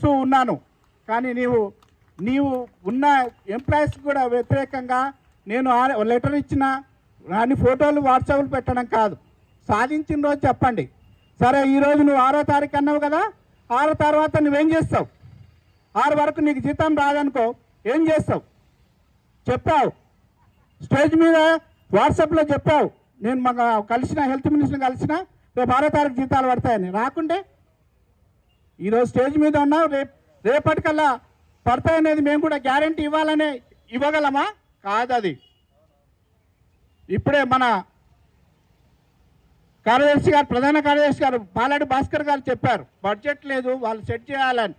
చూస్తూ ఉన్నాను. కానీ నీవు నీవు ఉన్న ఎంప్లాయీస్ కూడా వ్యతిరేకంగా నేను ఆ- లెటర్ ఇచ్చిన రాని ఫోటోలు వాట్సాప్లు పెట్టడం కాదు. సాధించిన రోజు చెప్పండి. సరే ఈరోజు నువ్వు ఆరో తారీఖు అన్నావు కదా ఆరో తర్వాత నువ్వేం చేస్తావు? ఆరు వరకు నీకు జీతం రాదనుకో ఏం చేస్తావు? చెప్పావు. స్టేజ్ మీద వాట్సాప్లో చెప్పావు. నేను మాకు కలిసిన హెల్త్ మినిస్టర్ని కలిసిన రేపు ఆరో తారీఖు జీతాలు పడతాయని. రాకుంటే ఈరోజు స్టేజ్ మీద ఉన్నాం రేపు రేపటికల్లా పడతాయనేది మేము కూడా గ్యారంటీ ఇవ్వాలనే ఇవ్వగలమా? కాదు అది ఇప్పుడే మన కార్యదర్శి గారు ప్రధాన కార్యదర్శి గారు బాలాడి భాస్కర్ గారు చెప్పారు బడ్జెట్ లేదు వాళ్ళు సెట్ చేయాలని.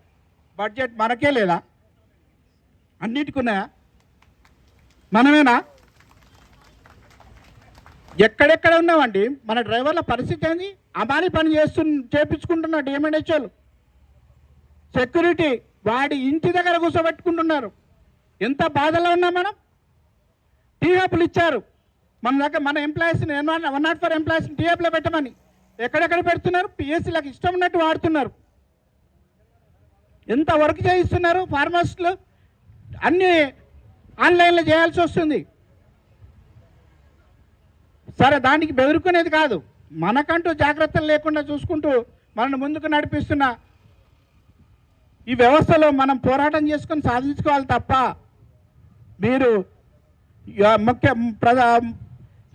బడ్జెట్ మనకే లేదా? అన్నిటికున్నాయా మనమేనా? ఎక్కడెక్కడ ఉన్నామండి? మన డ్రైవర్ల పరిస్థితి ఏంది? అమాని పని చేస్తు చేయించుకుంటున్నాడు ఏమైనా చాలు సెక్యూరిటీ వాడి ఇంటి దగ్గర కూర్చోబెట్టుకుంటున్నారు. ఎంత బాధలో ఉన్నాం మనం? టీఆప్లు ఇచ్చారు. మన దగ్గర మన ఎంప్లాయీస్ని వన్ నాట్ ఫోర్ ఎంప్లాయీస్ని టీఆప్లో పెట్టమని. ఎక్కడెక్కడ పెడుతున్నారు? పిఎస్సీలకు ఇష్టం ఉన్నట్టు వాడుతున్నారు. ఎంత వర్క్ చేయిస్తున్నారు ఫార్మర్స్లు అన్నీ ఆన్లైన్లో చేయాల్సి వస్తుంది. సరే దానికి బెదురుకునేది కాదు. మనకంటూ జాగ్రత్తలు లేకుండా చూసుకుంటూ మనల్ని ముందుకు నడిపిస్తున్న ఈ వ్యవస్థలో మనం పోరాటం చేసుకొని సాధించుకోవాలి తప్ప మీరు ముఖ్య ప్రధా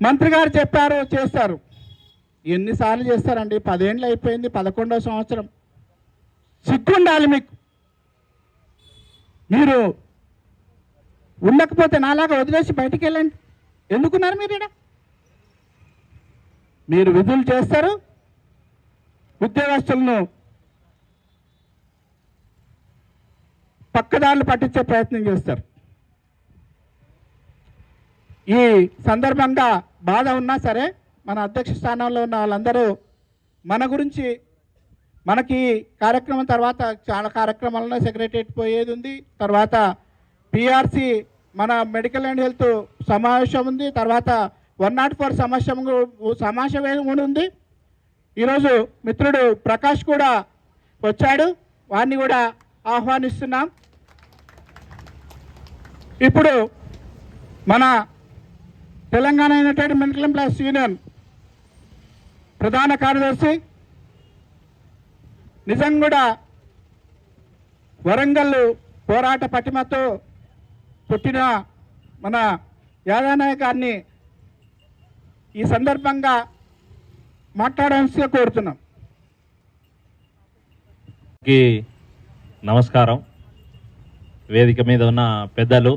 మంత్రి గారు చెప్పారు చేస్తారు. ఎన్నిసార్లు చేస్తారండి? పదేళ్ళు అయిపోయింది పదకొండవ సంవత్సరం. సిగ్గుండాలి మీకు. మీరు ఉండకపోతే నాలాగా వదిలేసి బయటికి వెళ్ళండి. ఎందుకున్నారు మీరు ఇక్కడ? మీరు విధులు చేస్తారు ఉద్యోగస్తులను పక్కదారులు పట్టించే ప్రయత్నం చేస్తారు. ఈ సందర్భంగా బాధ ఉన్నా సరే మన అధ్యక్ష స్థానంలో ఉన్న వాళ్ళందరూ మన గురించి మనకి కార్యక్రమం తర్వాత చాలా కార్యక్రమాలలో సెక్రటరేట్ పోయేది ఉంది. తర్వాత పిఆర్సి మన మెడికల్ అండ్ హెల్త్ సమావేశం ఉంది. తర్వాత వన్ నాట్ ఫోర్ సమావేశం సమావేశం కూడా ఉంది. ఈరోజు మిత్రుడు ప్రకాష్ కూడా వచ్చాడు. వారిని కూడా ఆహ్వానిస్తున్నాం. ఇప్పుడు మన Telangana united medical employees union ప్రధాన కార్యదర్శి నిజం కూడా వరంగల్ పోరాట పటిమతో పుట్టిన మన యాదానాయక్ గారిని ఈ సందర్భంగా మాట్లాడాల్సిగా కోరుతున్నాం. నమస్కారం. వేదిక మీద ఉన్న పెద్దలు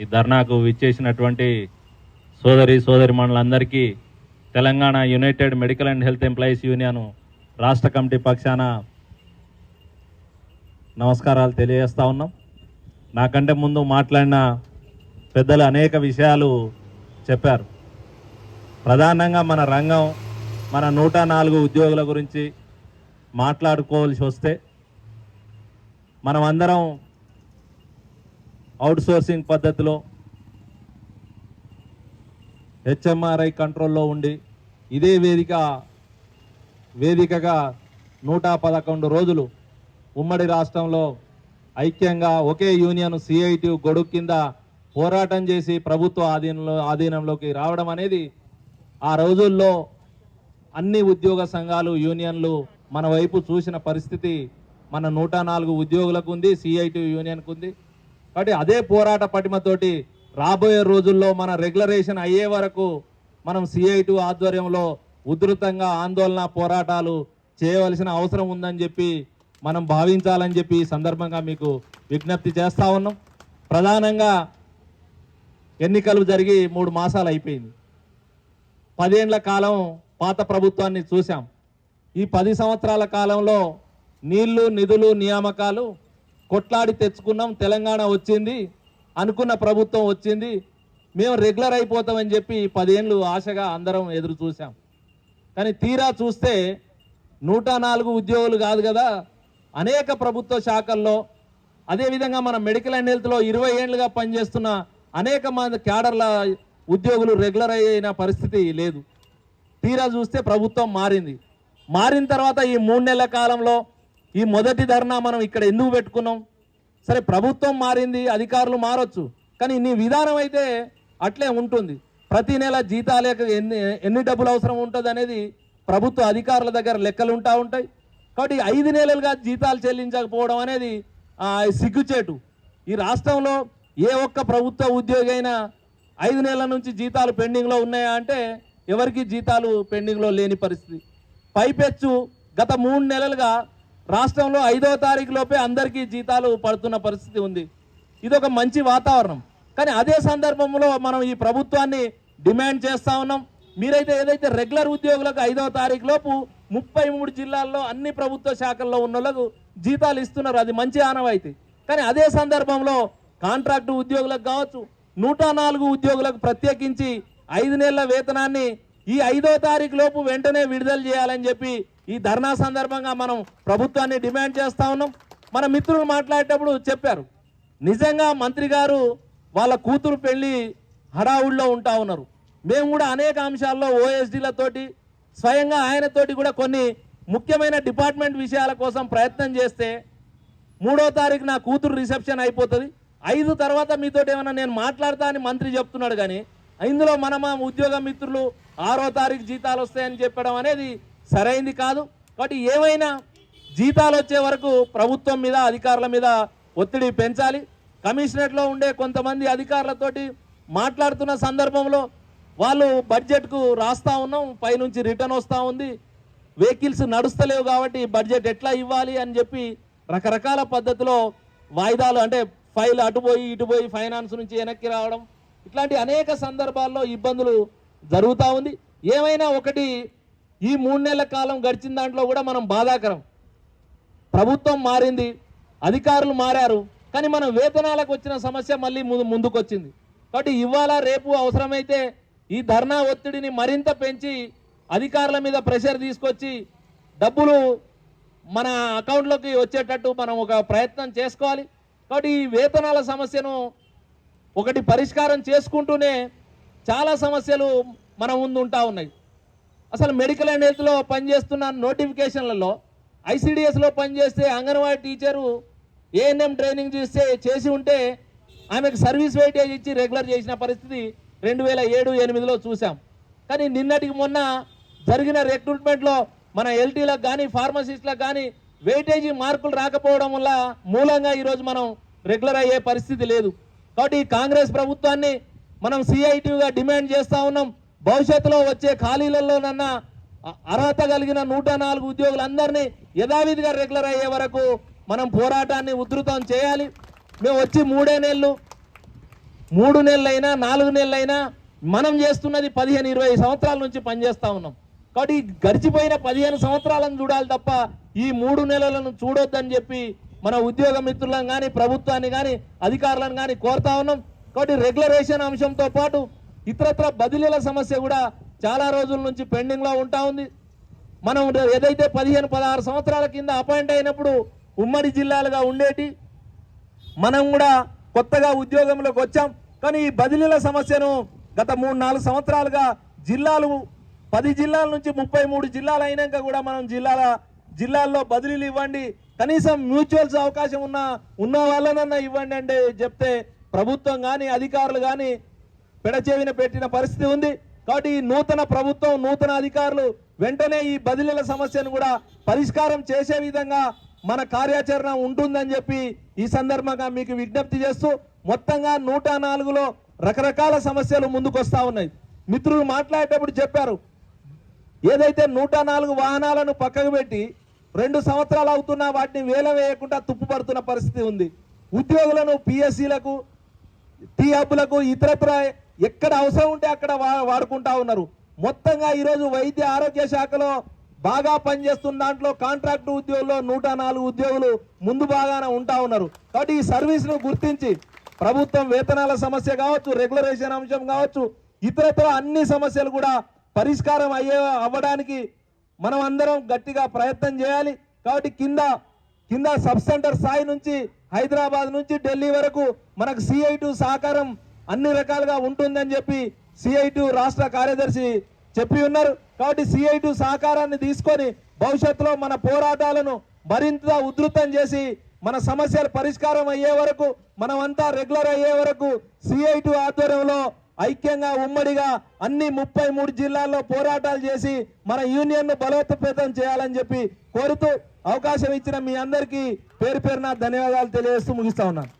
ఈ ధర్నాకు విచ్చేసినటువంటి సోదరి సోదరి మండలందరికీ Telangana united medical and health employees union రాష్ట్ర కమిటీ పక్షాన నమస్కారాలు తెలియజేస్తూ ఉన్నాం. నాకంటే ముందు మాట్లాడిన పెద్దలు అనేక విషయాలు చెప్పారు. ప్రధానంగా మన రంగం మన నూట నాలుగు ఉద్యోగుల గురించి మాట్లాడుకోవాల్సి వస్తే మనం అందరం అవుట్సోర్సింగ్ పద్ధతిలో హెచ్ఎంఆర్ఐ కంట్రోల్లో ఉండి ఇదే వేదిక వేదికగా నూట పదకొండు రోజులు ఉమ్మడి రాష్ట్రంలో ఐక్యంగా ఒకే యూనియన్ సిఐటి గొడుగు కింద పోరాటం చేసి ప్రభుత్వ ఆధీనంలో ఆధీనంలోకి రావడం అనేది ఆ రోజుల్లో అన్ని ఉద్యోగ సంఘాలు యూనియన్లు మన వైపు చూసిన పరిస్థితి మన నూట నాలుగు ఉద్యోగులకు ఉంది సిఐటి యూనియన్కు ఉంది కాబట్టి అదే పోరాట పటిమతోటి రాబోయే రోజుల్లో మన రెగ్యులరేషన్ అయ్యే వరకు మనం సిఐటి ఆధ్వర్యంలో ఉధృతంగా ఆందోళన పోరాటాలు చేయవలసిన అవసరం ఉందని చెప్పి మనం భావించాలని చెప్పి ఈ సందర్భంగా మీకు విజ్ఞప్తి చేస్తా ఉన్నాం. ప్రధానంగా ఎన్నికలు జరిగి మూడు మాసాలు అయిపోయింది. పదేండ్ల కాలం పాత ప్రభుత్వాన్ని చూసాం ఈ పది సంవత్సరాల కాలంలో నీళ్ళు నిధులు నియామకాలు కొట్లాడి తెచ్చుకున్నాం తెలంగాణ వచ్చింది అనుకున్న ప్రభుత్వం వచ్చింది మేము రెగ్యులర్ అయిపోతామని చెప్పి పదేళ్ళు ఆశగా అందరం ఎదురు చూసాం కానీ తీరా చూస్తే నూట నాలుగు ఉద్యోగులు కాదు కదా అనేక ప్రభుత్వ శాఖల్లో అదేవిధంగా మన మెడికల్ అండ్ హెల్త్లో ఇరవై ఏళ్ళుగా పనిచేస్తున్న అనేక మంది క్యాడర్ల ఉద్యోగులు రెగ్యులర్ అయిన పరిస్థితి లేదు. తీరా చూస్తే ప్రభుత్వం మారింది. మారిన తర్వాత ఈ మూడు నెలల కాలంలో ఈ మొదటి ధర్నా మనం ఇక్కడ ఎందుకు పెట్టుకున్నాం? సరే ప్రభుత్వం మారింది అధికారులు మారొచ్చు కానీ నీ విధానం అయితే అట్లే ఉంటుంది. ప్రతి నెల జీతాలకు ఎన్ని ఎన్ని డబ్బులు అవసరం ఉంటుంది అనేది ప్రభుత్వ అధికారుల దగ్గర లెక్కలు ఉంటా ఉంటాయి. కాబట్టి ఐదు నెలలుగా జీతాలు చెల్లించకపోవడం అనేది సిగ్గుచేటు. ఈ రాష్ట్రంలో ఏ ఒక్క ప్రభుత్వ ఉద్యోగి అయినా ఐదు నెలల నుంచి జీతాలు పెండింగ్లో ఉన్నాయా అంటే ఎవరికి జీతాలు పెండింగ్లో లేని పరిస్థితి. పైపెచ్చు గత మూడు నెలలుగా రాష్ట్రంలో ఐదో తారీఖు లోపే అందరికీ జీతాలు పడుతున్న పరిస్థితి ఉంది. ఇది ఒక మంచి వాతావరణం. కానీ అదే సందర్భంలో మనం ఈ ప్రభుత్వాన్ని డిమాండ్ చేస్తా ఉన్నాం. మీరైతే ఏదైతే రెగ్యులర్ ఉద్యోగులకు ఐదవ తారీఖు లోపు ముప్పై మూడు జిల్లాల్లో అన్ని ప్రభుత్వ శాఖల్లో ఉన్న జీతాలు ఇస్తున్నారు. అది మంచి ఆనవాయితీ. కానీ అదే సందర్భంలో కాంట్రాక్టు ఉద్యోగులకు కావచ్చు నూట నాలుగు ఉద్యోగులకు ప్రత్యేకించి ఐదు నెలల వేతనాన్ని ఈ ఐదో తారీఖు లోపు వెంటనే విడుదల చేయాలని చెప్పి ఈ ధర్నా సందర్భంగా మనం ప్రభుత్వాన్ని డిమాండ్ చేస్తా ఉన్నాం. మన మిత్రులు మాట్లాడేటప్పుడు చెప్పారు. నిజంగా మంత్రి గారు వాళ్ళ కూతురు పెళ్ళి హడావుడిలో ఉంటా ఉన్నారు. మేము కూడా అనేక అంశాల్లో ఓఎస్డీలతోటి స్వయంగా ఆయనతోటి కూడా కొన్ని ముఖ్యమైన డిపార్ట్మెంట్ విషయాల కోసం ప్రయత్నం చేస్తే మూడో తారీఖు నా కూతురు రిసెప్షన్ అయిపోతుంది. ఐదు తర్వాత మీతో ఏమైనా నేను మాట్లాడతా అని మంత్రి చెప్తున్నాడు కానీ ఇందులో మన మా ఉద్యోగ మిత్రులు ఆరో తారీఖు జీతాలు వస్తాయని చెప్పడం అనేది సరైంది కాదు. కాబట్టి ఏమైనా జీతాలు వచ్చే వరకు ప్రభుత్వం మీద అధికారుల మీద ఒత్తిడి పెంచాలి. కమిషనరేట్లో ఉండే కొంతమంది అధికారులతోటి మాట్లాడుతున్న సందర్భంలో వాళ్ళు బడ్జెట్కు రాస్తా ఉన్నాం పైనుంచి రిటర్న్ వస్తూ ఉంది. వెహికల్స్ నడుస్తలేవు కాబట్టి బడ్జెట్ ఎట్లా ఇవ్వాలి అని చెప్పి రకరకాల పద్ధతిలో వాయిదాలు అంటే ఫైల్ అటుపోయి ఇటుపోయి ఫైనాన్స్ నుంచి వెనక్కి రావడం. ఇట్లాంటి అనేక సందర్భాల్లో ఇబ్బందులు జరుగుతూ ఉంది. ఏమైనా ఒకటి ఈ మూడు నెలల కాలం గడిచిన దాంట్లో కూడా మనం బాధాకరం. ప్రభుత్వం మారింది అధికారులు మారారు కానీ మనం వేతనాలకు వచ్చిన సమస్య మళ్ళీ ముందు ముందుకొచ్చింది. కాబట్టి ఇవాళ రేపు అవసరమైతే ఈ ధర్నా ఒత్తిడిని మరింత పెంచి అధికారుల మీద ప్రెషర్ తీసుకొచ్చి డబ్బులు మన అకౌంట్లోకి వచ్చేటట్టు మనం ఒక ప్రయత్నం చేసుకోవాలి. కాబట్టి ఈ వేతనాల సమస్యను ఒకటి పరిష్కారం చేసుకుంటూనే చాలా సమస్యలు మన ముందు ఉంటా ఉన్నాయి. అసలు మెడికల్ అండ్ హెల్త్లో పనిచేస్తున్న నోటిఫికేషన్లలో ఐసీడిఎస్లో పనిచేస్తే అంగన్వాడీ టీచరు ఏఎన్ఎం ట్రైనింగ్ చేస్తే చేసి ఉంటే ఆమెకు సర్వీస్ వెయిటేజ్ ఇచ్చి రెగ్యులర్ చేసిన పరిస్థితి రెండు వేల ఏడు ఎనిమిదిలో చూసాం కానీ నిన్నటికి మొన్న జరిగిన రిక్రూట్మెంట్లో మన ఎల్టీలకు కానీ ఫార్మసిస్ట్లకు కానీ వెయిటేజీ మార్కులు రాకపోవడం వల్ల మూలంగా ఈరోజు మనం రెగ్యులర్ అయ్యే పరిస్థితి లేదు. కాబట్టి కాంగ్రెస్ ప్రభుత్వాన్ని మనం సిఐటిగా డిమాండ్ చేస్తా ఉన్నాం. భవిష్యత్తులో వచ్చే ఖాళీలలోనన్నా అర్హత కలిగిన నూట నాలుగు ఉద్యోగులందరినీ యథావిధిగా రెగ్యులర్ అయ్యే వరకు మనం పోరాటాన్ని ఉధృతం చేయాలి. మేము వచ్చి మూడే నెలలు మూడు నెలలైనా నాలుగు నెలలైనా మనం చేస్తున్నది పదిహేను ఇరవై సంవత్సరాల నుంచి పనిచేస్తా ఉన్నాం. కాబట్టి గడిచిపోయిన పదిహేను సంవత్సరాలను చూడాలి తప్ప ఈ మూడు నెలలను చూడొద్దని చెప్పి మన ఉద్యోగ మిత్రులను కానీ ప్రభుత్వాన్ని కానీ అధికారులను కానీ కోరుతా ఉన్నాం. కాబట్టి రెగ్యులరేషన్ అంశంతో పాటు ఇతరత్ర బదిలీల సమస్య కూడా చాలా రోజుల నుంచి పెండింగ్లో ఉంటా ఉంది. మనం ఏదైతే పదిహేను పదహారు సంవత్సరాల కింద అపాయింట్ అయినప్పుడు ఉమ్మడి జిల్లాలుగా ఉండేటి మనం కూడా కొత్తగా ఉద్యోగంలోకి వచ్చాం. కానీ ఈ బదిలీల సమస్యను గత మూడు నాలుగు సంవత్సరాలుగా జిల్లాలు పది జిల్లాల నుంచి ముప్పై మూడు జిల్లాలు అయినాక కూడా మనం జిల్లాల జిల్లాల్లో బదిలీలు ఇవ్వండి. కనీసం మ్యూచువల్స్ అవకాశం ఉన్న ఉన్న వాళ్ళనన్నా ఇవ్వండి అంటే చెప్తే ప్రభుత్వం కానీ అధికారులు కానీ పెడచేవిన పెట్టిన పరిస్థితి ఉంది. కాబట్టి ఈ నూతన ప్రభుత్వం నూతన అధికారులు వెంటనే ఈ బదిలీల సమస్యను కూడా పరిష్కారం చేసే విధంగా మన కార్యాచరణ ఉంటుందని చెప్పి ఈ సందర్భంగా మీకు విజ్ఞప్తి చేస్తూ మొత్తంగా నూట నాలుగులో రకరకాల సమస్యలు ముందుకొస్తా ఉన్నాయి. మిత్రులు మాట్లాడేటప్పుడు చెప్పారు ఏదైతే నూట నాలుగు వాహనాలను పక్కకు పెట్టి రెండు సంవత్సరాలు అవుతున్నా వాటిని వేల వేయకుండా తుప్పుపడుతున్న పరిస్థితి ఉంది. ఉద్యోగులను పిఎస్సీలకు టీ హబ్బులకు ఇతరత్ర ఎక్కడ అవసరం ఉంటే అక్కడ వా- వాడుకుంటా ఉన్నారు. మొత్తంగా ఈరోజు వైద్య ఆరోగ్య శాఖలో బాగా పనిచేస్తున్న దాంట్లో కాంట్రాక్ట్ ఉద్యోగుల్లో నూట నాలుగు ఉద్యోగులు ముందు బాగానే ఉంటా ఉన్నారు. కాబట్టి ఈ సర్వీస్ను గుర్తించి ప్రభుత్వం వేతనాల సమస్య కావచ్చు రెగ్యులరేషన్ అంశం కావచ్చు ఇతరత్ర అన్ని సమస్యలు కూడా పరిష్కారం అయ్యే అవ్వడానికి మనం అందరం గట్టిగా ప్రయత్నం చేయాలి. కాబట్టి కింద కింద సబ్ సెంటర్ స్థాయి నుంచి హైదరాబాద్ నుంచి ఢిల్లీ వరకు మనకు సిఐ సహకారం అన్ని రకాలుగా ఉంటుందని చెప్పి సిఐ రాష్ట్ర కార్యదర్శి చెప్పి ఉన్నారు. కాబట్టి సిఐ సహకారాన్ని తీసుకొని భవిష్యత్తులో మన పోరాటాలను మరింత ఉధృతం చేసి మన సమస్యలు పరిష్కారం అయ్యే వరకు మనమంతా రెగ్యులర్ అయ్యే వరకు సిఐటి ఆధ్వర్యంలో ఐక్యంగా ఉమ్మడిగా అన్ని ముప్పై మూడు జిల్లాల్లో పోరాటాలు చేసి మన యూనియన్ను బలోపేతం చేయాలని చెప్పి కోరుతూ అవకాశం ఇచ్చిన మీ అందరికీ పేరు పేరున ధన్యవాదాలు తెలియజేస్తూ ముగిస్తా ఉన్నాను.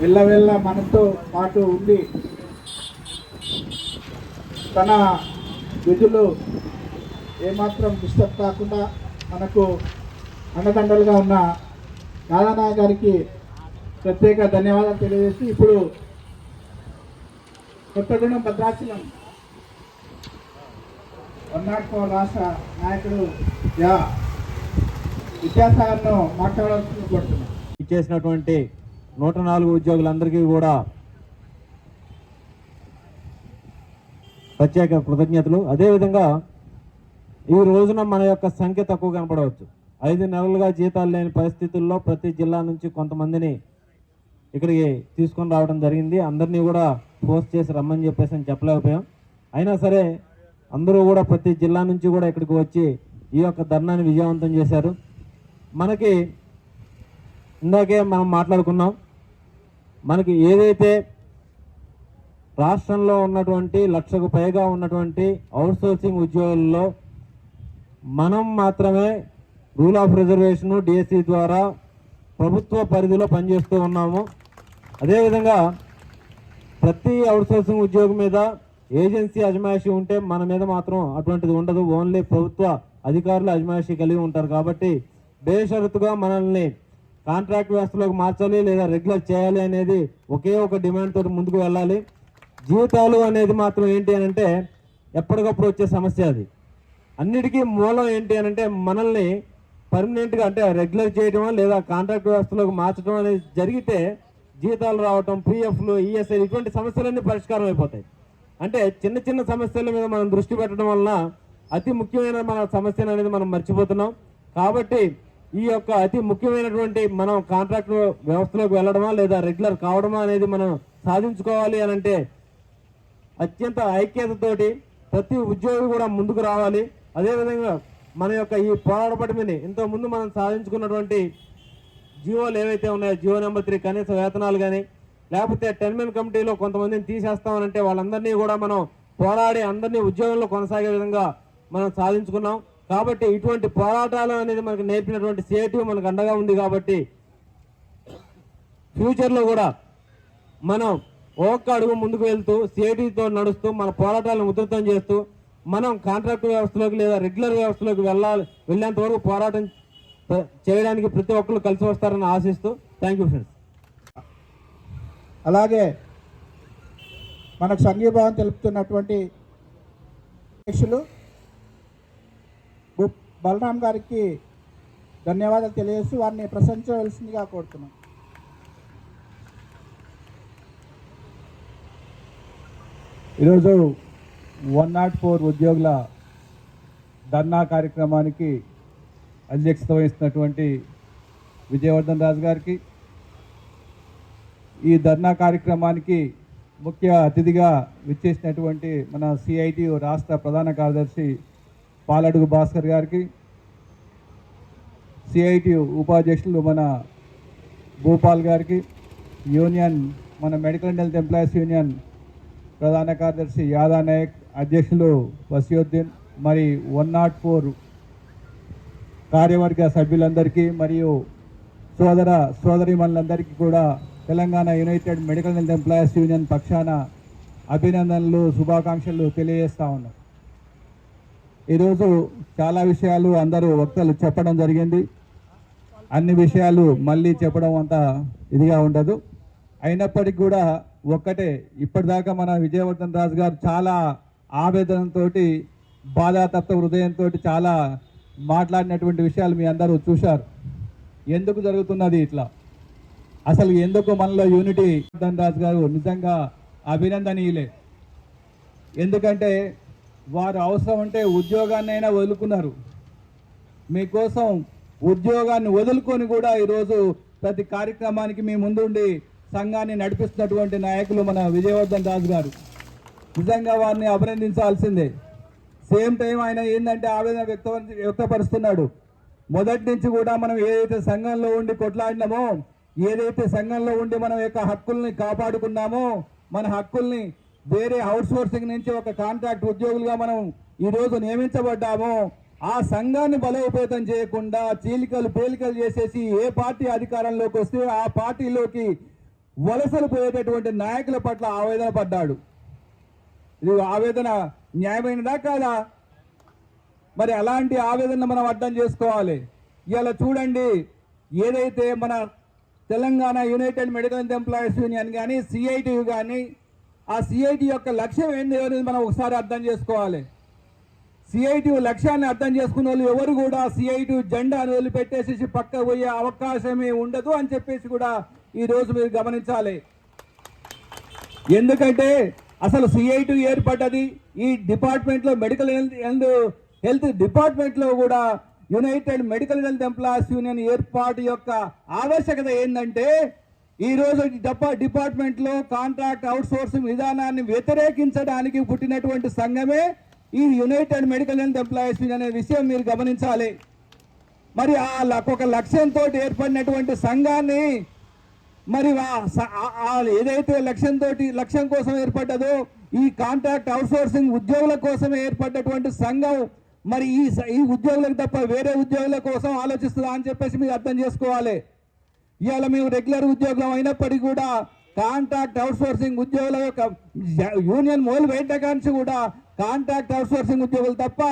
వెళ్ళ మనతో పాటు ఉండి తన విధులు ఏమాత్రం డిస్టర్బ్ కాకుండా మనకు అండదండలుగా ఉన్న నారాయణ గారికి ప్రత్యేక ధన్యవాదాలు తెలియజేసి ఇప్పుడు Kothagudem Bhadrachalam one nought four రాష్ట్ర నాయకుడు యా. విద్యాసాగర్ను మాట్లాడాల్సింది కోరుతున్నాను ఇచ్చేసినటువంటి నూట నాలుగు ఉద్యోగులందరికీ కూడా ప్రత్యేక కృతజ్ఞతలు. అదేవిధంగా ఈ రోజున మన యొక్క సంఖ్య తక్కువ కనపడవచ్చు. ఐదు నెలలుగా జీతాలు లేని పరిస్థితుల్లో ప్రతి జిల్లా నుంచి కొంతమందిని ఇక్కడికి తీసుకొని రావడం జరిగింది. అందరినీ కూడా పోస్ట్ చేసి రమ్మని చెప్పేసి అని చెప్పలేకపోయాం. అయినా సరే అందరూ కూడా ప్రతి జిల్లా నుంచి కూడా ఇక్కడికి వచ్చి ఈ యొక్క ధర్నాన్ని విజయవంతం చేశారు. మనకి ఇందాకే మనం మాట్లాడుకున్నాం మనకి ఏదైతే రాష్ట్రంలో ఉన్నటువంటి లక్షకు పైగా ఉన్నటువంటి అవుట్సోర్సింగ్ ఉద్యోగుల్లో మనం మాత్రమే రూల్ ఆఫ్ రిజర్వేషన్ డిఎస్సి ద్వారా ప్రభుత్వ పరిధిలో పనిచేస్తూ ఉన్నాము. అదేవిధంగా ప్రతి అవుట్సోర్సింగ్ ఉద్యోగం మీద ఏజెన్సీ అజమాయిషి ఉంటే మన మీద మాత్రం అటువంటిది ఉండదు. ఓన్లీ ప్రభుత్వ అధికారులు అజమాయిషి కలిగి ఉంటారు కాబట్టి బేషరతుగా మనల్ని కాంట్రాక్ట్ వ్యవస్థలోకి మార్చాలి లేదా రెగ్యులర్ చేయాలి అనేది ఒకే ఒక డిమాండ్ తోటి ముందుకు వెళ్ళాలి. జీవితాలు అనేది మాత్రం ఏంటి అని అంటే ఎప్పటికప్పుడు వచ్చే సమస్య అది. అన్నిటికీ మూలం ఏంటి అని అంటే మనల్ని పర్మనెంట్గా అంటే రెగ్యులర్ చేయడం లేదా కాంట్రాక్ట్ వ్యవస్థలోకి మార్చడం అనేది జరిగితే జీతాలు రావటం పిఎఫ్లు ఈఎస్ఐ ఇటువంటి సమస్యలన్నీ పరిష్కారం అయిపోతాయి. అంటే చిన్న చిన్న సమస్యల మీద మనం దృష్టి పెట్టడం వలన అతి ముఖ్యమైన మన సమస్యను అనేది మనం మర్చిపోతున్నాం. కాబట్టి ఈ యొక్క అతి ముఖ్యమైనటువంటి మనం కాంట్రాక్ట్ వ్యవస్థలోకి వెళ్ళడమా లేదా రెగ్యులర్ కావడమా అనేది మనం సాధించుకోవాలి అని అంటే అత్యంత ఐక్యతతోటి ప్రతి ఉద్యోగి కూడా ముందుకు రావాలి. అదేవిధంగా మన యొక్క ఈ పోరాట పటిమని ఇంతకు ముందు మనం సాధించుకున్నటువంటి జీవోలు ఏవైతే ఉన్నాయో జీవో నెంబర్ త్రీ కనీస వేతనాలు కానీ లేకపోతే టెన్ మెన్ కమిటీలో కొంతమందిని తీసేస్తామనంటే వాళ్ళందరినీ కూడా మనం పోరాడి అందరినీ ఉద్యోగంలో కొనసాగే విధంగా మనం సాధించుకున్నాం. కాబట్టి ఇటువంటి పోరాటాలు అనేది మనకు నేర్పినటువంటి సేటివ్ మనకు అండగా ఉంది కాబట్టి ఫ్యూచర్లో కూడా మనం ఒక్క అడుగు ముందుకు వెళ్తూ సిఐటితో నడుస్తూ మన పోరాటాలను ఉధృతం చేస్తూ మనం కాంట్రాక్ట్ వ్యవస్థలోకి లేదా రెగ్యులర్ వ్యవస్థలోకి వెళ్ళాలి వెళ్ళేంత వరకు పోరాటం చేయడానికి ప్రతి ఒక్కరు కలిసి వస్తారని ఆశిస్తూ థ్యాంక్ యూ ఫ్రెండ్స్. అలాగే మనకు సంఘీభావం తెలుపుతున్నటువంటి అధ్యక్షులు బలరాం గారికి ధన్యవాదాలు తెలియజేస్తూ వారిని ప్రశంసవలసిందిగా కోరుతున్నాం. ఈరోజు వన్ నాట్ ఫోర్ ఉద్యోగుల ధర్నా కార్యక్రమానికి అధ్యక్షత వహిస్తున్నటువంటి విజయవర్ధన్ రాజు గారికి ఈ ధర్నా కార్యక్రమానికి ముఖ్య అతిథిగా విచ్చేసినటువంటి మన సిఐటి రాష్ట్ర ప్రధాన కార్యదర్శి పాలడుగు భాస్కర్ గారికి సిఐటి ఉపాధ్యక్షులు మన భూపాల్ గారికి యూనియన్ మన medical and health employees union ప్రధాన కార్యదర్శి యాదా నాయక్ అధ్యక్షులు వసీయుద్దీన్ మరి వన్ నాట్ ఫోర్ కార్యవర్గ సభ్యులందరికీ మరియు సోదర సోదరిమణులందరికీ కూడా Telangana united medical health employees union పక్షాన అభినందనలు శుభాకాంక్షలు తెలియజేస్తా ఉన్నాం. ఈరోజు చాలా విషయాలు అందరూ వక్తలు చెప్పడం జరిగింది. అన్ని విషయాలు మళ్ళీ చెప్పడం అంత ఇదిగా ఉండదు. అయినప్పటికీ కూడా ఒక్కటే ఇప్పటిదాకా మన విజయవర్ధన్ రాజు గారు చాలా ఆవేదనతో బాధాతప్త హృదయంతో చాలా మాట్లాడినటువంటి విషయాలు మీ అందరూ చూశారు. ఎందుకు జరుగుతున్నది ఇట్లా? అసలు ఎందుకు మనలో యూనిటీ విజయవర్ధన్ రాజు గారు నిజంగా అభినందనీయులే. ఎందుకంటే వారు అవసరం అంటే ఉద్యోగాన్నైనా వదులుకున్నారు. మీకోసం ఉద్యోగాన్ని వదులుకొని కూడా ఈరోజు ప్రతి కార్యక్రమానికి మీ ముందుండి సంఘాన్ని నడిపిస్తున్నటువంటి నాయకులు మన విజయవర్ధన్ రాజు గారు. నిజంగా వారిని అభినందించాల్సిందే. సేమ్ టైం ఆయన ఏంటంటే ఆవేదన వ్యక్త వ్యక్తపరుస్తున్నాడు. మొదటి నుంచి కూడా మనం ఏదైతే సంఘంలో ఉండి కొట్లాడినామో ఏదైతే సంఘంలో ఉండి మనం యొక్క హక్కుల్ని కాపాడుకున్నామో మన హక్కుల్ని వేరే అవుట్ సోర్సింగ్ నుంచి ఒక కాంట్రాక్ట్ ఉద్యోగులుగా మనం ఈరోజు నియమించబడ్డామో ఆ సంఘాన్ని బలోపేతం చేయకుండా చీలికలు పేలికలు చేసేసి ఏ పార్టీ అధికారంలోకి వస్తే ఆ పార్టీలోకి వలసలు పోయేటటువంటి నాయకుల పట్ల ఆవేదన పడ్డాడు. ఇది ఆవేదన న్యాయమైనదా కాదా? మరి అలాంటి ఆవేదన మనం అర్థం చేసుకోవాలి. ఇలా చూడండి ఏదైతే మన Telangana united medical employees union కానీ సిఐటియు కానీ ఆ సిఐటి యొక్క లక్ష్యం ఏంది అనేది మనం ఒకసారి అర్థం చేసుకోవాలి. సిఐటి లక్ష్యాన్ని అర్థం చేసుకున్న వాళ్ళు ఎవరు కూడా సిఐటి జెండాను వదిలిపెట్టేసేసి పక్క పోయే అవకాశమే ఉండదు అని చెప్పేసి కూడా ఈ రోజు మీరు గమనించాలి. ఎందుకంటే అసలు సిఐటి ఏర్పడ్డది ఈ డిపార్ట్మెంట్లో మెడికల్ హెల్త్ హెల్త్ హెల్త్ డిపార్ట్మెంట్లో కూడా united medical health employees union ఏర్పాటు యొక్క ఆవశ్యకత ఏంటంటే ఈరోజు డబ్బా డిపార్ట్మెంట్లో కాంట్రాక్ట్ అవుట్ సోర్సింగ్ విధానాన్ని వ్యతిరేకించడానికి పుట్టినటువంటి సంఘమే ఈ united medical health employees union అనే విషయం మీరు గమనించాలి. మరి ఆ ఒక లక్ష్యంతో ఏర్పడినటువంటి సంఘాన్ని మరి స- ఏదైతే లక్ష్యంతో లక్ష్యం కోసం ఏర్పడ్డదో ఈ కాంట్రాక్ట్ అవుట్సోర్సింగ్ ఉద్యోగుల కోసం ఏర్పడ్డటువంటి సంఘం మరి ఈ స- ఈ ఉద్యోగులకు తప్ప వేరే ఉద్యోగుల కోసం ఆలోచిస్తుందా అని చెప్పేసి మీరు అర్థం చేసుకోవాలి. ఇవాళ మేము రెగ్యులర్ ఉద్యోగం అయినప్పటికీ కూడా కాంట్రాక్ట్ అవుట్సోర్సింగ్ ఉద్యోగుల యొక్క యూనియన్ మొదలు పెట్టక కూడా కాంట్రాక్ట్ అవుట్సోర్సింగ్ ఉద్యోగులు తప్ప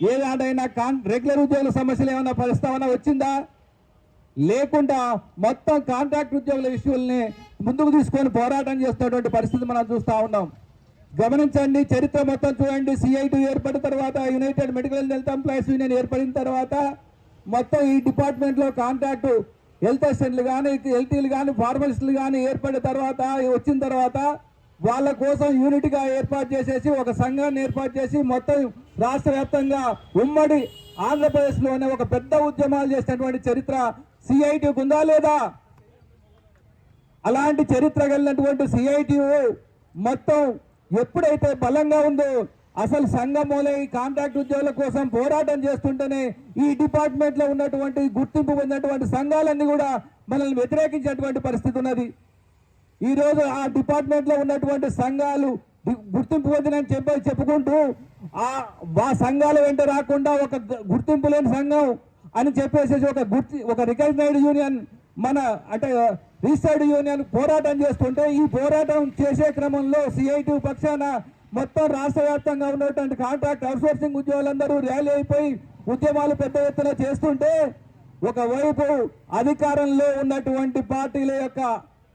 ఏదాడైనా కాన్ రెగ్యులర్ ఉద్యోగుల సమస్యలు ఏమైనా ప్రస్తావన వచ్చిందా? లేకుండా మొత్తం కాంట్రాక్ట్ ఉద్యోగుల ఇష్యూల్ని ముందుకు తీసుకొని పోరాటం చేస్తున్నటువంటి పరిస్థితి మనం చూస్తూ ఉన్నాం. గమనించండి చరిత్ర మొత్తం చూడండి. సిఐటి ఏర్పడిన తర్వాత united medical health employees union ఏర్పడిన తర్వాత మొత్తం ఈ డిపార్ట్మెంట్లో కాంట్రాక్ట్ హెల్త్ అసిస్టెంట్లు కానీ ఎల్టీలు కానీ ఫార్మసిస్టులు కానీ ఏర్పడిన తర్వాత వచ్చిన తర్వాత వాళ్ళ కోసం యూనిట్గా ఏర్పాటు చేసేసి ఒక సంఘాన్ని ఏర్పాటు చేసి మొత్తం రాష్ట్ర వ్యాప్తంగా ఉమ్మడి ఆంధ్రప్రదేశ్లోనే ఒక పెద్ద ఉద్యమాలు చేసినటువంటి చరిత్ర సిఐటి ఉందా లేదా? అలాంటి చరిత్ర కలిగినటువంటి సిఐటి మొత్తం ఎప్పుడైతే బలంగా ఉందో అసలు సంఘం ఈ కాంట్రాక్ట్ ఉద్యోగుల కోసం పోరాటం చేస్తుంటేనే ఈ డిపార్ట్మెంట్లో ఉన్నటువంటి గుర్తింపు పొందినటువంటి సంఘాలన్నీ కూడా మనల్ని వ్యతిరేకించేటువంటి పరిస్థితి ఉన్నది. ఈ రోజు ఆ డిపార్ట్మెంట్లో ఉన్నటువంటి సంఘాలు గుర్తింపు పొందినని చెప్ప చెప్పుకుంటూ ఆ ఆ సంఘాల వెంట రాకుండా ఒక గుర్తింపు లేని సంఘం అని చెప్పేసేసి ఒక గుర్తి ఒక రికగ్నైజ్డ్ యూనియన్ మన అంటే రీసైడ్ యూనియన్ పోరాటం చేస్తుంటే ఈ పోరాటం చేసే క్రమంలో సిఐటి పక్షాన మొత్తం రాష్ట్ర వ్యాప్తంగా ఉన్నటువంటి కాంట్రాక్ట్ అవుట్సోర్సింగ్ ఉద్యోగులందరూ ర్యాలీ అయిపోయి ఉద్యమాలు పెద్ద ఎత్తున చేస్తుంటే ఒకవైపు అధికారంలో ఉన్నటువంటి పార్టీల యొక్క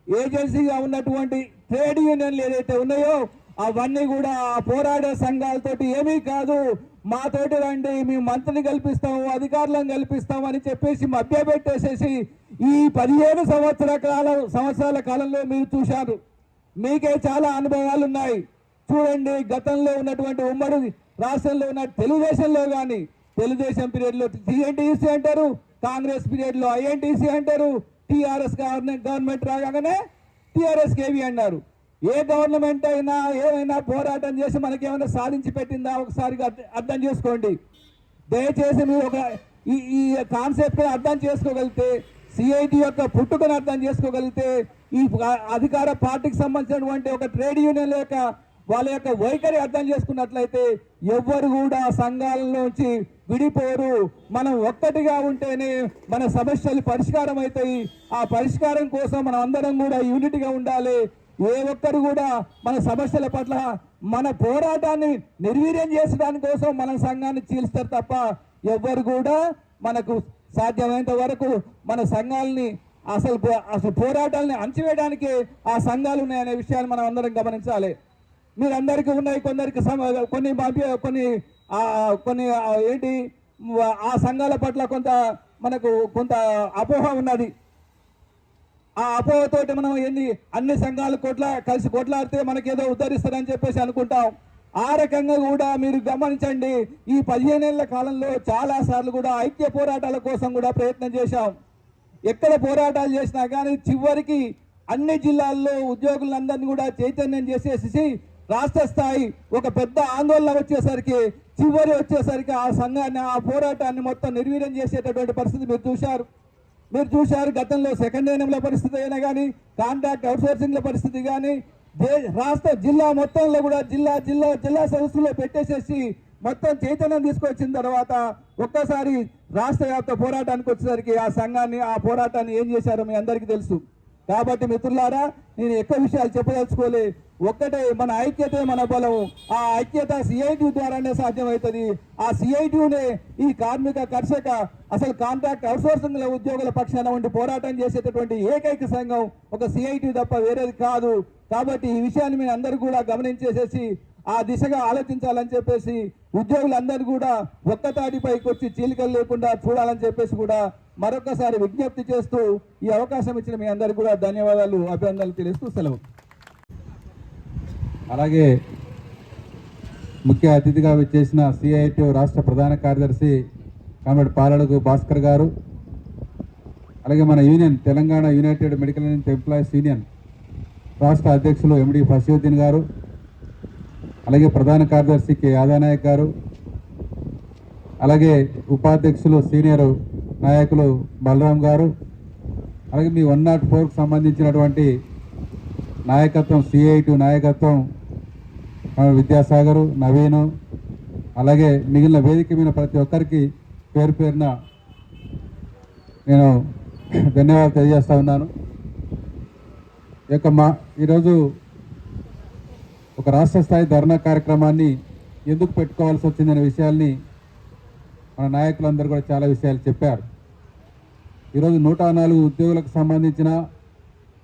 ఏజెన్సీగా ఉన్నటువంటి ట్రేడ్ యూనియన్లు ఏదైతే ఉన్నాయో అవన్నీ కూడా ఆ పోరాడే సంఘాలతోటి ఏమీ కాదు. మాతోటి రండి మేము మంత్రిని కల్పిస్తాము అధికారులను కల్పిస్తాము అని చెప్పేసి మభ్యపెట్టేసేసి ఈ పదిహేను సంవత్సరాల కాలం సంవత్సరాల కాలంలో మీరు చూశారు. మీకే చాలా అనుభవాలు ఉన్నాయి. చూడండి గతంలో ఉన్నటువంటి ఉమ్మడి రాష్ట్రంలో ఉన్న తెలుగుదేశంలో కానీ తెలుగుదేశం పీరియడ్లో టీఎన్టీసీ అంటారు కాంగ్రెస్ పీరియడ్లో ఐఎన్టీసీ అంటారు టీఆర్ఎస్ గవర్నమెంట్ రాగానే టీఆర్ఎస్ కేవీ అన్నారు. ఏ గవర్నమెంట్ అయినా ఏమైనా పోరాటం చేసి మనకేమైనా సాధించి పెట్టిందా? ఒకసారి అర్థ- అర్థం చేసుకోండి. దయచేసి మీరు ఒక ఈ ఈ కాన్సెప్ట్ అర్థం చేసుకోగలిగితే సిఐటి యొక్క పుట్టుకను అర్థం చేసుకోగలిగితే ఈ అధికార పార్టీకి సంబంధించినటువంటి ఒక ట్రేడ్ యూనియన్ యొక్క వాళ్ళ యొక్క వైఖరి అర్థం చేసుకున్నట్లయితే ఎవ్వరు కూడా సంఘాలలోంచి విడిపోరు. మనం ఒక్కటిగా ఉంటేనే మన సమస్యలు పరిష్కారం అవుతాయి ఆ పరిష్కారం కోసం మనం అందరం కూడా యూనిట్గా ఉండాలి. ఏ ఒక్కరు కూడా మన సమస్యల పట్ల మన పోరాటాన్ని నిర్వీర్యం చేసడాని కోసం మన సంఘాన్ని చీల్స్తారు తప్ప ఎవ్వరు కూడా మనకు సాధ్యమైనంత వరకు మన సంఘాలని అసలు పో- అసలు పోరాటాలని అణచివేయడానికి ఆ సంఘాలు ఉన్నాయనే విషయాన్ని మనం అందరం గమనించాలి. మీరందరికీ ఉన్నాయి కొందరికి కొన్ని కొన్ని కొన్ని ఏంటి ఆ సంఘాల పట్ల కొంత మనకు కొంత అపోహ ఉన్నది. ఆ అపోహతోటి మనం ఎన్ని అన్ని సంఘాలు కొట్లా కలిసి కొట్లాడితే మనకేదో ఉద్ధరిస్తారని చెప్పేసి అనుకుంటాం. ఆ రకంగా కూడా మీరు గమనించండి ఈ పదిహేనేళ్ళ కాలంలో చాలా సార్లు కూడా ఐక్య పోరాటాల కోసం కూడా ప్రయత్నం చేశాం. ఎక్కడ పోరాటాలు చేసినా కానీ చివరికి అన్ని జిల్లాల్లో ఉద్యోగులందరినీ కూడా చైతన్యం చేసేసి రాష్ట్ర స్థాయి ఒక పెద్ద ఆందోళన వచ్చేసరికి చివరి వచ్చేసరికి ఆ సంఘాన్ని ఆ పోరాటాన్ని మొత్తం నిర్వీర్యం చేసేటటువంటి పరిస్థితి మీరు చూశారు. మీరు చూశారు గతంలో సెకండ్ ఏనంల పరిస్థితి అయినా కానీ కాంట్రాక్ట్ అవుట్సోర్సింగ్ల పరిస్థితి కానీ రాష్ట్ర జిల్లా మొత్తంలో కూడా జిల్లా జిల్లా జిల్లా సదస్సులో పెట్టేసేసి మొత్తం చైతన్యం తీసుకొచ్చిన తర్వాత ఒక్కసారి రాష్ట్ర వ్యాప్త పోరాటానికి వచ్చేసరికి ఆ సంఘాన్ని ఆ పోరాటాన్ని ఏం చేశారో మీ అందరికీ తెలుసు. కాబట్టి మిత్రులారా నేను ఎక్కువ విషయాలు చెప్పదలుచుకోలే. ఒక్కటే మన ఐక్యతే మన బలం. ఆ ఐక్యత సిఐటి ద్వారానే సాధ్యమవుతుంది. ఆ సిఐటినే ఈ కార్మిక కర్షక అసలు కాంట్రాక్ట్ అవుట్సోర్సింగ్ ఉద్యోగుల పక్షాన ఉండి పోరాటం చేసేటటువంటి ఏకైక సంఘం ఒక సిఐటి తప్ప వేరేది కాదు. కాబట్టి ఈ విషయాన్ని మీరు అందరూ కూడా గమనించేసేసి ఆ దిశగా ఆలోచించాలని చెప్పేసి ఉద్యోగులందరూ కూడా ఒక్కతాటిపైకి వచ్చి చీలికలు లేకుండా చూడాలని చెప్పేసి కూడా మరొకసారి విజ్ఞప్తి చేస్తూ ఈ అవకాశం ఇచ్చిన మీ అందరికీ కూడా ధన్యవాదాలు అభినందనలు తెలుస్తూ సెలవు. అలాగే ముఖ్య అతిథిగా విచ్చేసిన సిఐటి రాష్ట్ర ప్రధాన కార్యదర్శి కామ్రేడ్ పాలడుగు భాస్కర్ గారు అలాగే మన union Telangana united medical and employees union రాష్ట్ర అధ్యక్షులు ఎండి ఫషీద్దీన్ గారు అలాగే ప్రధాన కార్యదర్శి కె యాదానాయక్ గారు అలాగే ఉపాధ్యక్షులు సీనియర్ నాయకులు బలరాం గారు అలాగే మీ వన్ నాట్ ఫోర్కి సంబంధించినటువంటి నాయకత్వం సిఐటి నాయకత్వం విద్యాసాగర్ విద్యాసాగరు నవీను అలాగే మిగిలిన వేదిక మీద ప్రతి ఒక్కరికి పేరు పేరున నేను ధన్యవాదాలు తెలియజేస్తా ఉన్నాను. ఈ యొక్క మా ఈరోజు ఒక రాష్ట్ర స్థాయి ధర్నా కార్యక్రమాన్ని ఎందుకు పెట్టుకోవాల్సి వచ్చిందనే విషయాల్ని మన నాయకులందరూ కూడా చాలా విషయాలు చెప్పారు. ఈరోజు నూట నాలుగు ఉద్యోగులకు సంబంధించిన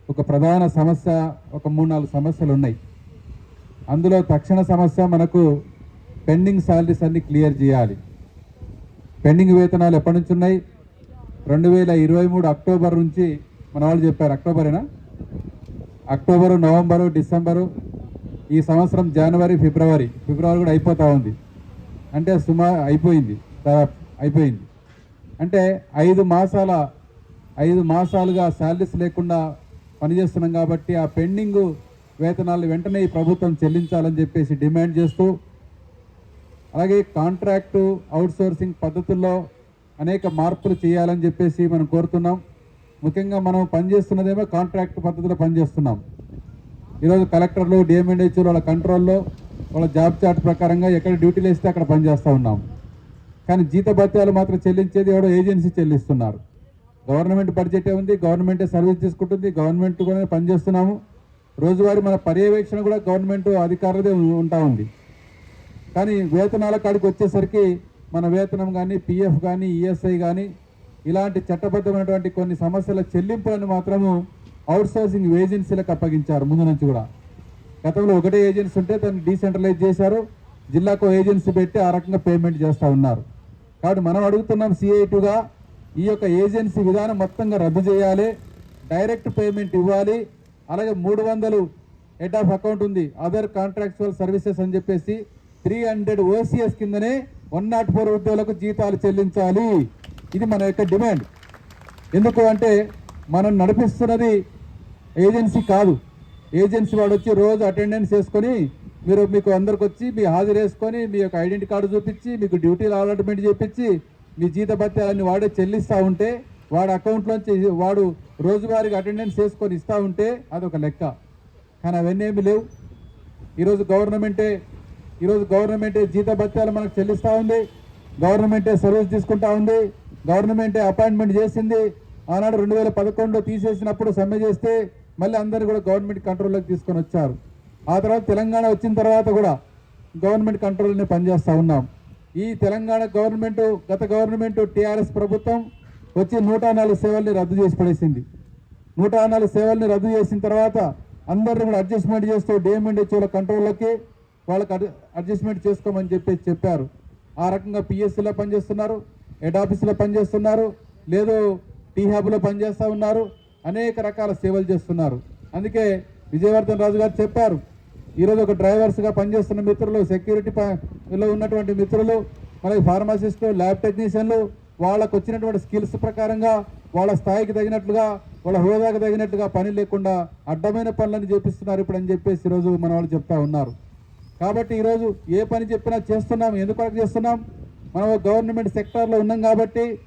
ఒక ప్రధాన సమస్య ఒక మూడు నాలుగు సమస్యలు ఉన్నాయి. అందులో తక్షణ సమస్య మనకు పెండింగ్ శాలరీస్ అన్ని క్లియర్ చేయాలి. పెండింగ్ వేతనాలు ఎప్పటి నుంచి ఉన్నాయి? రెండు వేల ఇరవై మూడు అక్టోబర్ నుంచి మన వాళ్ళు చెప్పారు. అక్టోబరేనా? అక్టోబరు నవంబరు డిసెంబరు ఈ సంవత్సరం జనవరి ఫిబ్రవరి ఫిబ్రవరి కూడా అయిపోతూ ఉంది. అంటే సుమా అయిపోయింది. అయిపోయింది. అంటే ఐదు మాసాల ఐదు మాసాలుగా శాలరీస్ లేకుండా పనిచేస్తున్నాం కాబట్టి ఆ పెండింగ్ వేతనాలు వెంటనే ఈ ప్రభుత్వం చెల్లించాలని చెప్పేసి డిమాండ్ చేస్తూ అలాగే కాంట్రాక్టు అవుట్సోర్సింగ్ పద్ధతుల్లో అనేక మార్పులు చేయాలని చెప్పేసి మనం కోరుతున్నాం. ముఖ్యంగా మనం పనిచేస్తున్నదేమో కాంట్రాక్ట్ పద్ధతిలో పనిచేస్తున్నాం. ఈరోజు కలెక్టర్లు డిఎంఎన్హెచ్లు వాళ్ళ కంట్రోల్లో వాళ్ళ జాబ్ చార్ట్ ప్రకారంగా ఎక్కడ డ్యూటీలు వేస్తే అక్కడ పనిచేస్తూ ఉన్నాం. కానీ జీత భత్యాలు మాత్రం చెల్లించేది ఎవడో ఏజెన్సీ చెల్లిస్తున్నారు. గవర్నమెంట్ బడ్జెటే ఉంది గవర్నమెంటే సర్వీస్ తీసుకుంటుంది గవర్నమెంట్ కూడా పనిచేస్తున్నాము. రోజువారీ మన పర్యవేక్షణ కూడా గవర్నమెంట్ అధికారులదే ఉంటా ఉంది. కానీ వేతనాల కాడికి వచ్చేసరికి మన వేతనం కానీ పిఎఫ్ కానీ ఈఎస్ఐ కానీ ఇలాంటి చట్టబద్ధమైనటువంటి కొన్ని సమస్యల చెల్లింపులను మాత్రము అవుట్సోర్సింగ్ ఏజెన్సీలకు అప్పగించారు ముందు నుంచి కూడా. గతంలో ఒకటే ఏజెన్సీ ఉంటే దాన్ని డీసెంట్రలైజ్ చేశారు. జిల్లాకు ఏజెన్సీ పెట్టి ఆ రకంగా పేమెంట్ చేస్తూ ఉన్నారు. కాబట్టి మనం అడుగుతున్నాం సిఐటుగా ఈ యొక్క ఏజెన్సీ విధానం మొత్తంగా రద్దు చేయాలి. డైరెక్ట్ పేమెంట్ ఇవ్వాలి. అలాగే మూడు వందలు హెడ్ ఆఫ్ అకౌంట్ ఉంది. అదర్ కాంట్రాక్చువల్ సర్వీసెస్ అని చెప్పేసి త్రీ హండ్రెడ్ ఓసీఎస్ కిందనే వన్ నాట్ ఫోర్ ఉద్యోగులకు జీతాలు చెల్లించాలి. ఇది మన యొక్క డిమాండ్. ఎందుకు అంటే మనం నడిపిస్తున్నది ఏజెన్సీ కాదు. ఏజెన్సీ వాడు వచ్చి రోజు అటెండెన్స్ చేసుకొని మీరు మీకు అందరికి వచ్చి మీ హాజరు వేసుకొని మీ యొక్క ఐడెంటి కార్డు చూపించి మీకు డ్యూటీలు అలాట్మెంట్ చేపించి మీ జీత భత్యాలన్నీ వాడే చెల్లిస్తూ ఉంటే వాడి అకౌంట్లోంచి వాడు రోజువారీగా అటెండెన్స్ చేసుకొని ఇస్తూ ఉంటే అదొక లెక్క. కానీ అవన్నీ ఏమి లేవు. ఈరోజు గవర్నమెంటే ఈరోజు గవర్నమెంటే జీత భత్యాలు మనకు చెల్లిస్తూ ఉంది. గవర్నమెంటే సర్వీస్ తీసుకుంటా ఉంది. గవర్నమెంటే అపాయింట్మెంట్ చేసింది. ఆనాడు రెండు వేల పదకొండులో తీసేసినప్పుడు సమ్మె చేస్తే మళ్ళీ అందరూ కూడా గవర్నమెంట్ కంట్రోల్లోకి తీసుకొని వచ్చారు. ఆ తర్వాత తెలంగాణ వచ్చిన తర్వాత కూడా గవర్నమెంట్ కంట్రోల్ని పనిచేస్తూ ఉన్నాం. ఈ తెలంగాణ గవర్నమెంట్ గత గవర్నమెంట్ టీఆర్ఎస్ ప్రభుత్వం వచ్చి నూట నాలుగు సేవల్ని రద్దు చేసి పడేసింది. నూట నాలుగు సేవల్ని రద్దు చేసిన తర్వాత అందరిని కూడా అడ్జస్ట్మెంట్ చేస్తూ డిఎంఎండ్హెచ్ఓల కంట్రోల్లోకి వాళ్ళకి అడ్జస్ట్మెంట్ చేసుకోమని చెప్పేసి చెప్పారు. ఆ రకంగా పిఎస్సీలో పనిచేస్తున్నారు హెడ్ ఆఫీసులో పనిచేస్తున్నారు లేదు టీ హ్యాబ్లో పనిచేస్తూ ఉన్నారు. అనేక రకాల సేవలు చేస్తున్నారు. అందుకే విజయవర్ధన్ రాజు గారు చెప్పారు ఈరోజు ఒక డ్రైవర్స్గా పనిచేస్తున్న మిత్రులు సెక్యూరిటీ ఉన్నటువంటి మిత్రులు అలాగే ఫార్మసిస్టులు ల్యాబ్ టెక్నీషియన్లు వాళ్ళకు వచ్చినటువంటి స్కిల్స్ ప్రకారంగా వాళ్ళ స్థాయికి తగినట్లుగా వాళ్ళ హోదాకి తగినట్లుగా పని లేకుండా అడ్డమైన పనులను చేపిస్తున్నారు ఇప్పుడు అని చెప్పేసి ఈరోజు మన వాళ్ళు చెప్తా ఉన్నారు. కాబట్టి ఈరోజు ఏ పని చెప్పినా చేస్తున్నాం ఎందుకు చేస్తున్నాం? మనం గవర్నమెంట్ సెక్టార్లో ఉన్నాం కాబట్టి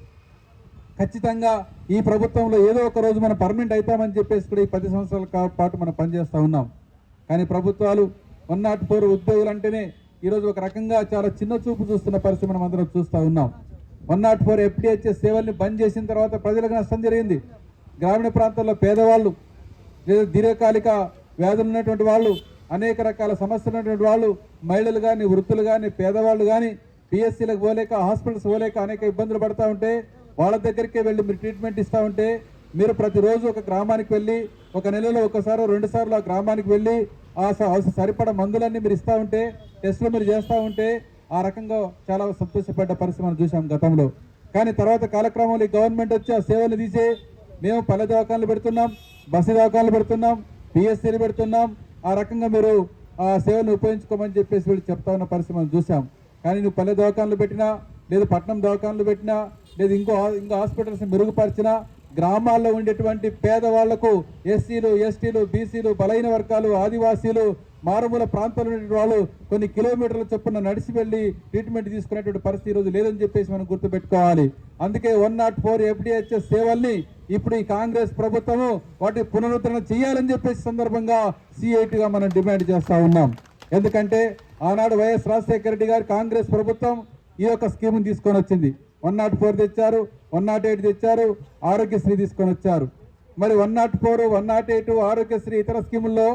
ఖచ్చితంగా ఈ ప్రభుత్వంలో ఏదో ఒక రోజు మనం పర్మనెంట్ అవుతామని చెప్పేసి కూడా ఈ పది సంవత్సరాల పాటు మనం పనిచేస్తూ ఉన్నాం. కానీ ప్రభుత్వాలు వన్ నాట్ ఫోర్ ఉద్యోగులు అంటేనే ఈరోజు ఒక రకంగా చాలా చిన్న చూపు చూస్తున్న పరిస్థితి మనం అందరం చూస్తూ ఉన్నాం. వన్ నాట్ ఫోర్ ఎఫ్డిహెచ్ఎస్ సేవల్ని బంద్ చేసిన తర్వాత ప్రజలకు నష్టం జరిగింది. గ్రామీణ ప్రాంతాల్లో పేదవాళ్ళు లేదా దీర్ఘకాలిక వ్యాధులు ఉన్నటువంటి వాళ్ళు అనేక రకాల సమస్యలు ఉన్నటువంటి వాళ్ళు మహిళలు కానీ వృత్తులు కానీ పేదవాళ్ళు కానీ పిఎస్సీలకు పోలేక హాస్పిటల్స్ పోలేక అనేక ఇబ్బందులు పడతా ఉంటే వాళ్ళ దగ్గరికే వెళ్ళి మీరు ట్రీట్మెంట్ ఇస్తూ ఉంటే మీరు ప్రతిరోజు ఒక గ్రామానికి వెళ్ళి ఒక నెలలో ఒకసారి రెండు సార్లు ఆ గ్రామానికి వెళ్ళి ఆ స- అవస- సరిపడా మందులన్నీ మీరు ఇస్తూ ఉంటే టెస్టులు మీరు చేస్తూ ఉంటే ఆ రకంగా చాలా సంతోషపడ్డ పరిస్థితి మనం చూసాం గతంలో. కానీ తర్వాత కాలక్రమంలో ఈ గవర్నమెంట్ వచ్చి ఆ సేవలు తీసే మేము పల్లె దవాఖానలు పెడుతున్నాం బస్సు దవాఖానలు పెడుతున్నాం పిఎస్సీలు పెడుతున్నాం ఆ రకంగా మీరు ఆ సేవలను ఉపయోగించుకోమని చెప్పేసి వీళ్ళు చెప్తా ఉన్న పరిస్థితి మనం చూసాం కానీ నువ్వు పల్లె దవాఖానలు పెట్టినా లేదు పట్నం దవాఖానలు పెట్టినా లేదు ఇంకో ఇంకో హాస్పిటల్స్ మెరుగుపరిచినా గ్రామాల్లో ఉండేటువంటి పేదవాళ్ళకు ఎస్సీలు ఎస్టీలు బీసీలు బలైన వర్గాలు ఆదివాసీలు మారుమూల ప్రాంతాల్లో వాళ్ళు కొన్ని కిలోమీటర్ల చొప్పున నడిచి వెళ్ళి ట్రీట్మెంట్ తీసుకునేటువంటి పరిస్థితి ఈరోజు లేదని చెప్పేసి మనం గుర్తుపెట్టుకోవాలి. అందుకే వన్ నాట్ ఫోర్ ఎఫ్డిహెచ్ఎస్ సేవల్ని ఇప్పుడు ఈ కాంగ్రెస్ ప్రభుత్వము వాటి పునరుద్ధరణ చేయాలని చెప్పేసి సందర్భంగా సిఐటిగా మనం డిమాండ్ చేస్తూ ఉన్నాం. ఎందుకంటే ఆనాడు వైఎస్ రాజశేఖర రెడ్డి గారు కాంగ్రెస్ ప్రభుత్వం ఈ యొక్క స్కీమ్ని తీసుకొని వచ్చింది. వన్ నాట్ ఫోర్ తెచ్చారు వన్ నాట్ ఎయిట్ తెచ్చారు ఆరోగ్యశ్రీ తీసుకొని వచ్చారు. మరి one nought four one nought eight Aarogyasri ఇతర స్కీముల్లో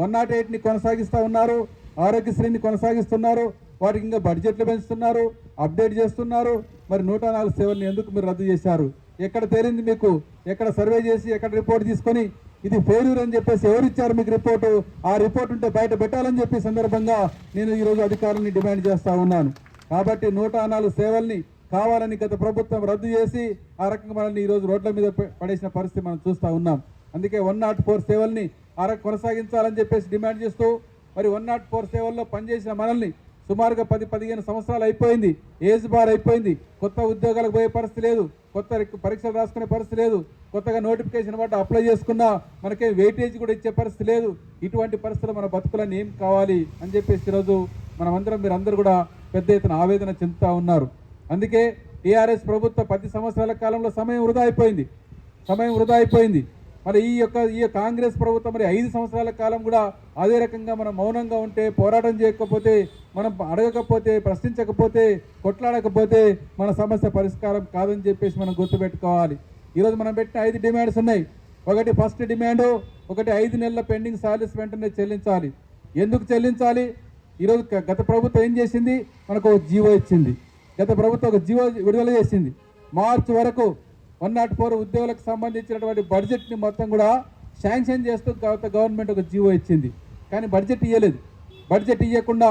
వన్ నాట్ ఎయిట్ని కొనసాగిస్తూ ఉన్నారు ఆరోగ్యశ్రీని కొనసాగిస్తున్నారు వాటికి ఇంకా బడ్జెట్లు పెంచుతున్నారు అప్డేట్ చేస్తున్నారు. మరి నూట నాలుగు సేవల్ని ఎందుకు మీరు రద్దు చేశారు? ఎక్కడ తేలింది మీకు? ఎక్కడ సర్వే చేసి ఎక్కడ రిపోర్ట్ తీసుకొని ఇది ఫెయిల్యూర్ అని చెప్పేసి ఎవరు ఇచ్చారు మీకు రిపోర్టు? ఆ రిపోర్ట్ ఉంటే బయట పెట్టాలని చెప్పి సందర్భంగా నేను ఈరోజు అధికారులని డిమాండ్ చేస్తూ ఉన్నాను. కాబట్టి నూట నాలుగు సేవల్ని కావాలని గత ప్రభుత్వం రద్దు చేసి ఆ రకంగా మనల్ని ఈరోజు రోడ్ల మీద పడేసిన పరిస్థితి మనం చూస్తూ ఉన్నాం. అందుకే వన్ నాట్ ఫోర్ సేవల్ని ఆ కొనసాగించాలని చెప్పేసి డిమాండ్ చేస్తూ మరి వన్ నాట్ ఫోర్ సేవల్లో పనిచేసిన మనల్ని సుమారుగా పది పదిహేను సంవత్సరాలు అయిపోయింది. ఏజ్ బార్ అయిపోయింది. కొత్త ఉద్యోగాలకు పోయే పరిస్థితి లేదు. కొత్త రిక్- పరీక్షలు రాసుకునే పరిస్థితి లేదు. కొత్తగా నోటిఫికేషన్ బట్టి అప్లై చేసుకున్నా మనకే వెయిటేజ్ కూడా ఇచ్చే పరిస్థితి లేదు. ఇటువంటి పరిస్థితులు మన బతుకులన్నీ ఏం కావాలి అని చెప్పేసి ఈరోజు మనమందరం మీరు కూడా పెద్ద ఎత్తున ఆవేదన చెందుతూ ఉన్నారు. అందుకే టీఆర్ఎస్ ప్రభుత్వ పది సంవత్సరాల కాలంలో సమయం వృధా అయిపోయింది. సమయం వృధా అయిపోయింది. మరి ఈ యొక్క ఈ కాంగ్రెస్ ప్రభుత్వం మరి ఐదు సంవత్సరాల కాలం కూడా అదే రకంగా మనం మౌనంగా ఉంటే పోరాటం చేయకపోతే మనం అడగకపోతే ప్రశ్నించకపోతే కొట్లాడకపోతే మన సమస్య పరిష్కారం కాదని చెప్పేసి మనం గుర్తుపెట్టుకోవాలి. ఈరోజు మనం పెట్టిన ఐదు డిమాండ్స్ ఉన్నాయి. ఒకటి ఫస్ట్ డిమాండ్ ఒకటి ఐదు నెలల పెండింగ్ శాలరీస్ వెంటనే చెల్లించాలి. ఎందుకు చెల్లించాలి? ఈరోజు గత ప్రభుత్వం ఏం చేసింది? మనకు ఒక జీవో ఇచ్చింది. గత ప్రభుత్వం ఒక జీవో విడుదల చేసింది. మార్చి వరకు వన్ నాట్ ఫోర్ ఉద్యోగులకు సంబంధించినటువంటి బడ్జెట్ని మొత్తం కూడా శాంక్షన్ చేస్తూ గత గవర్నమెంట్ ఒక జీవో ఇచ్చింది. కానీ బడ్జెట్ ఇవ్వలేదు బడ్జెట్ ఇవ్వకుండా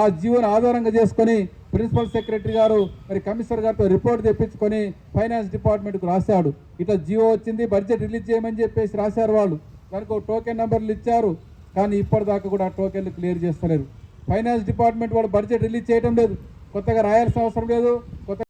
ఆ జీవోను ఆధారంగా చేసుకొని ప్రిన్సిపల్ సెక్రటరీ గారు మరి కమిషనర్ గారితో రిపోర్ట్ తెప్పించుకొని ఫైనాన్స్ డిపార్ట్మెంట్కు రాశాడు. ఇట్లా జీవో వచ్చింది బడ్జెట్ రిలీజ్ చేయమని చెప్పేసి రాశారు వాళ్ళు. దానికి ఒక టోకెన్ నెంబర్లు ఇచ్చారు. కానీ ఇప్పటిదాకా కూడా ఆ టోకెన్లు క్లియర్ చేస్తలేరు ఫైనాన్స్ డిపార్ట్మెంట్ వాళ్ళు బడ్జెట్ రిలీజ్ చేయడం లేదు. కొత్తగా రాయాల్సిన అవసరం లేదు. కొత్త